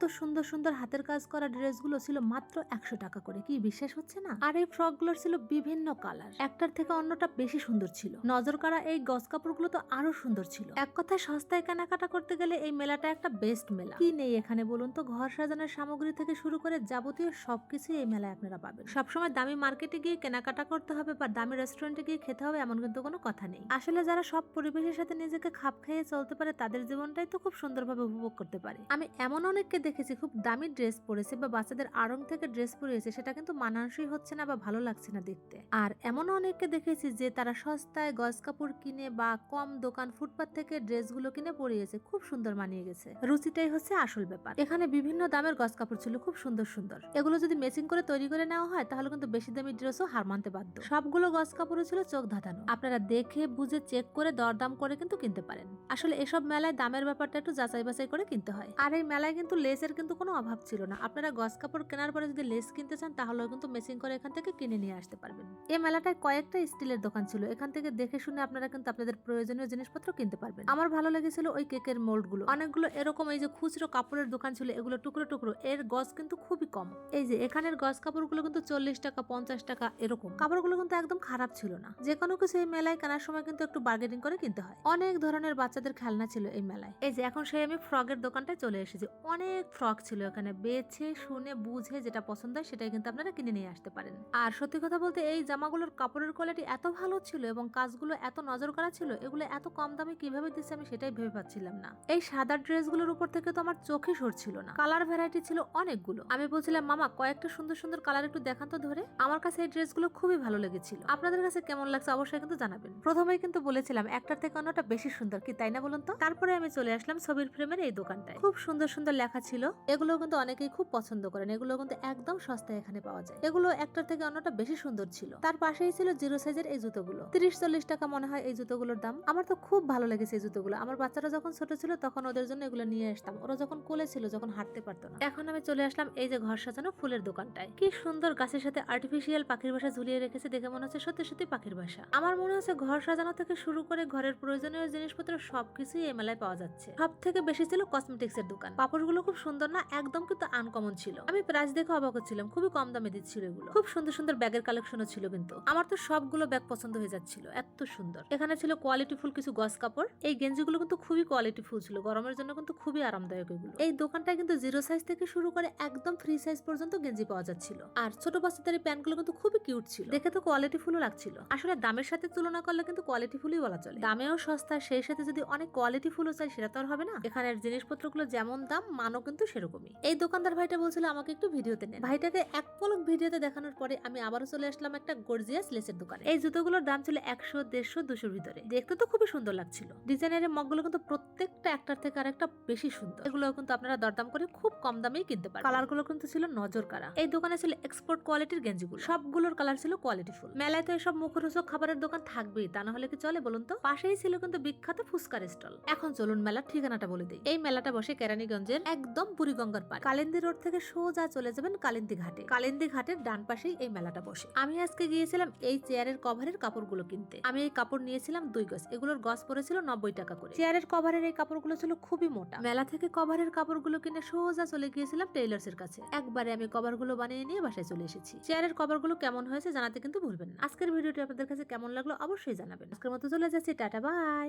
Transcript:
এত সুন্দর সুন্দর হাতের কাজ করা ড্রেসগুলো ছিল মাত্র একশো টাকা করে। কি বিশ্বাস হচ্ছে না? আর এই ফ্রকগুলোর ছিল বিভিন্ন কালার। একটার থেকে অন্যটা বেশি সুন্দর ছিল। নজর কাড়া এই গস কাপড়গুলো তো আরও সুন্দর ছিল। এক কথায় সস্তায় কেনাকাটা করতে গেলে এই মেলাটা একটা বেস্ট মেলা। কি নেই এখানে বলুন তো? ঘর সাজানোর সামগ্রী থেকে শুরু করে যাবতীয় সবকিছু এই মেলায় আপনারা পাবেন। সবসময় দামি মার্কেটে গিয়ে কেনাকাটা করতে হবে বা দামি রেস্টুরেন্টে গিয়ে খেতে হবে এমন কিন্তু কোনো কথা নেই। আসলে যারা সব পরিবেশের সাথে নিজেকে খাপ খাইয়ে চলতে পারে, তাদের জীবনটাই তো খুব সুন্দরভাবে উপভোগ করতে পারে। আমি এমন অনেককে দেখেছি খুব দামি ড্রেস পরেছে বা বাচ্চাদের আড়ং থেকে ড্রেস পরিয়েছে, সেটা কিন্তু মানানসই হচ্ছে না বা ভালো লাগছে না দেখতে। আর এমন অনেককে দেখেছি যে তারা সস্তায় গজ কাপড় কিনে বা কম দোকান ফুটপাত থেকে ড্রেসগুলো কিনে পরিয়েছে, খুব সুন্দর মানিয়ে গেছে। রুচিটাই হচ্ছে আসল ব্যাপার। এখানে বিভিন্ন দামের গজ কাপড় ছিল, খুব সুন্দর সুন্দর। এগুলো যদি ম্যাচিং করে, তৈরি করে নেওয়া হয়, তাহলে কিন্তু বেশি দামি ড্রেসও হার মানতে বাধ্য। সবগুলো গজ কাপড় ছিল চোখ ধাঁধানো। আপনারা দেখে, বুঝে চেক করে, দরদাম করে কিন্তু কিনতে পারেন। আসলে এসব মেলায় দামের ব্যাপারটা একটু যাচাই বাছাই করে কিনতে হয়। আর এই মেলায় কিন্তু লেসের কিন্তু কোনো অভাব ছিল না। আপনারা গস কাপড় কেনার পরে যদি লেস কিনতে চান, তাহলেও কিন্তু মেচিং করে এখান থেকে কিনে নিয়ে আসতে পারবেন। এই মেলাটায় কয়েকটা স্টিলের দোকান ছিল। এখান থেকে দেখে শুনে আপনারা কিন্তু আপনাদের প্রয়োজনীয় জিনিসপত্র কিনতে পারবেন। আমার ভালো লেগেছিল ওই কেকের মোল্ডগুলো। অনেকগুলো এরকম এই যে খুচরো কাপড়ের দোকান ছিল, এগুলো টুকরো টুকরো। এর গজ কিন্তু খুবই কম। এই যে এখানের গজ কাপড়গুলো কিন্তু চল্লিশ টাকা, পঞ্চাশ টাকা এরকম। কাপড়গুলো কিন্তু একদম খারাপ ছিল না। যে কোনো কিছু এই মেলায় কেনার সময় কিন্তু একটু বার্গেনিং করে কিনতে হয়। অনেক ধরনের বাচ্চাদের খেলনা ছিল এই মেলায়। এই যে এখন সেই আমি ফ্রগের দোকানটায় চলে এসেছি। অনেক ফ্রক ছিল এখানে। বেছে, শুনে, বুঝে যেটা পছন্দ হয় সেটাই কিন্তু আপনারা কিনে নিয়ে আসতে পারেন। আর সত্যি কথা বলতে এই জামাগুলোর কাপড়ের কোয়ালিটি এত ভালো ছিল এবং কাজগুলো এত নজর করা ছিল, এগুলো এত কম দামে কীভাবে দিচ্ছে আমি সেটাই ভেবে পাচ্ছিলাম না। এই সাদা ড্রেসগুলোর উপর থেকে তো আমার চোখে সরছিল না। কালার ভ্যারাইটি ছিল অনেকগুলো। আমি বলছিলাম, মামা, কয়েকটা সুন্দর সুন্দর কালার একটু দেখান তো ধরে। আমার কাছে এই ড্রেসগুলো খুবই ভালো লেগেছিল। আপনাদের কাছে কেমন লাগছে অবশ্যই কিন্তু জানাবেন। প্রথমেই কিন্তু বলেছিলাম, একটার থেকে অন্যটা বেশি সুন্দর, কি তাই না বলুন তো? তারপরে আমি চলে আসলাম ছবির ফ্রেমের এই দোকানটায়। খুব সুন্দর সুন্দর লেখা ছিল এগুলো কিন্তু অনেকেই খুব পছন্দ করেন। এগুলো কিন্তু একদম সস্তায় এখানে পাওয়া যায়। এগুলো একটার থেকে অন্যটা বেশি সুন্দর ছিল। তার পাশেই ছিল জিরো সাইজের এই জুতোগুলো। তিরিশ চল্লিশ টাকা মনে হয় এই জুতোগুলোর দাম। আমার তো খুব ভালো লেগেছে এই জুতোগুলো। আমার বাচ্চারা যখন ছোট ছিল তখন ওদের জন্য এগুলো নিয়ে আসতাম। ওরা যখন কোলে ছিল যখন হাঁটতে পারতো না। এখন আমি চলে আসলাম এই যে ঘর সাজানো ফুলের দোকানটায়। কি সুন্দর গাছের সাথে আর্টিফিশিয়াল পাখির বাসা ঝুলিয়ে রেখেছে দেখে মনে হচ্ছে সত্যি সত্যি পাখির বাসা। আমার মনে হচ্ছে ঘর সাজানো থেকে শুরু করে ঘরের প্রয়োজনীয় জিনিসপত্র সবকিছুই এই মেলায় পাওয়া যাচ্ছে। সব থেকে বেশি ছিল কসমেটিক্স এর দোকান। পাপড়গুলো খুব সুন্দর না, একদম কিন্তু আনকমন ছিল। আমি প্রাইস দেখে অবাক হচ্ছিলাম, খুবই কম দামে দিচ্ছিল এগুলো। খুব সুন্দর সুন্দর ব্যাগের কালেকশনও ছিল কিন্তু। আমার তো সবগুলো ব্যাগ পছন্দ হয়ে যাচ্ছিল, এত সুন্দর। এখানে ছিল কোয়ালিটি ফুল কিছু গস কাপড়। এই গেঞ্জিগুলো কিন্তু খুবই কোয়ালিটি ফুল ছিল, গরমের জন্য কিন্তু খুবই আরামদায়ক এগুলো। এই দোকানটায় কিন্তু জিরো সাইজ থেকে শুরু করে একদম ফ্রি সাইজ পর্যন্ত গেঞ্জি পাওয়া যাচ্ছিল। আর ছোট বাচ্চাদের এই প্যান্টগুলো কিন্তু খুবই কিউট ছিল। দেখে তো কোয়ালিটি ফুলও লাগছিল। আসলে দামের সাথে তুলনা করলে কিন্তু কোয়ালিটি ফুলই বলা চলে। দামেও সস্তা সেই সাথে যদি অনেক কোয়ালিটি ফুলও চাই, সেটা তো আর হবে না। এখানের জিনিসপত্রগুলো যেমন দাম, মানও কিন্তু সেরকমই। এই দোকানদার ভাইটা বলছিল, আমাকে একটু ভিডিওতে নেন। ভাইটাকে এক পলক ভিডিওতে দেখানোর পরে আমি আবারও চলে আসলাম একটা গর্জিয়াস লেসের দোকানে। এই জুতোগুলোর দাম ছিল একশো, দেড়শো, দুশোর ভিতরে। দেখতে তো খুবই সুন্দর লাগছিল। ডিজাইনের মগগুলো কিন্তু প্রত্যেকটা একটার থেকে আরেকটা বেশি সুন্দর। এগুলো কিন্তু আপনারা দরদাম করে খুব কম দামেই কিনতে পারেন কালারগুলো কিন্তু ছিল নজর কারা এই দোকানে ছিল এক্সপোর্ট কোয়ালিটির গেঞ্জিগুলো। সবগুলোর কালার ছিল কোয়ালিটি ফুল মেলায় তো এসব মুখরোচক খাবারের দোকান থাকবেই, তা না হলে কি চলে বলুন তো? পাশেই ছিল কিন্তু বিখ্যাত ফুচকার স্টল। এখন চলুন মেলার ঠিকানাটা বলে দিই। এই মেলাটা বসে কেরানীগঞ্জের একদম বুড়িগঙ্গার পাড় কালিন্দি রোড থেকে সোজা চলে যাবেন কালিন্দি ঘাটে। কালিন্দি ঘাটের ডান পাশেই এই মেলাটা বসে। আমি আজকে গিয়েছিলাম এই চেয়ারের কভারের কাপড়গুলো কিনতে। আমি এই কাপড় নিয়েছিলাম দুই গজ। এগুলোর গজ পড়েছিল নব্বই টাকা করে। চেয়ারের কভারের এই কাপড়গুলো ছিল খুবই মোটা। মেলা থেকে কভারের কাপড়গুলো কিনে সোজা চলে গিয়েছিলাম টেইলার্স এর কাছে। একবারে আমি কভারগুলো বানিয়ে নিয়ে বাসায় চলে এসেছি। চেয়ারের কভারগুলো কেমন হয়েছে জানাতে কিন্তু ভুলবেন না। আজকের ভিডিওটি আপনাদের কাছে কেমন লাগল অবশ্যই জানাবেন। আজকের মতো চলে যাচ্ছি। Tata, bye.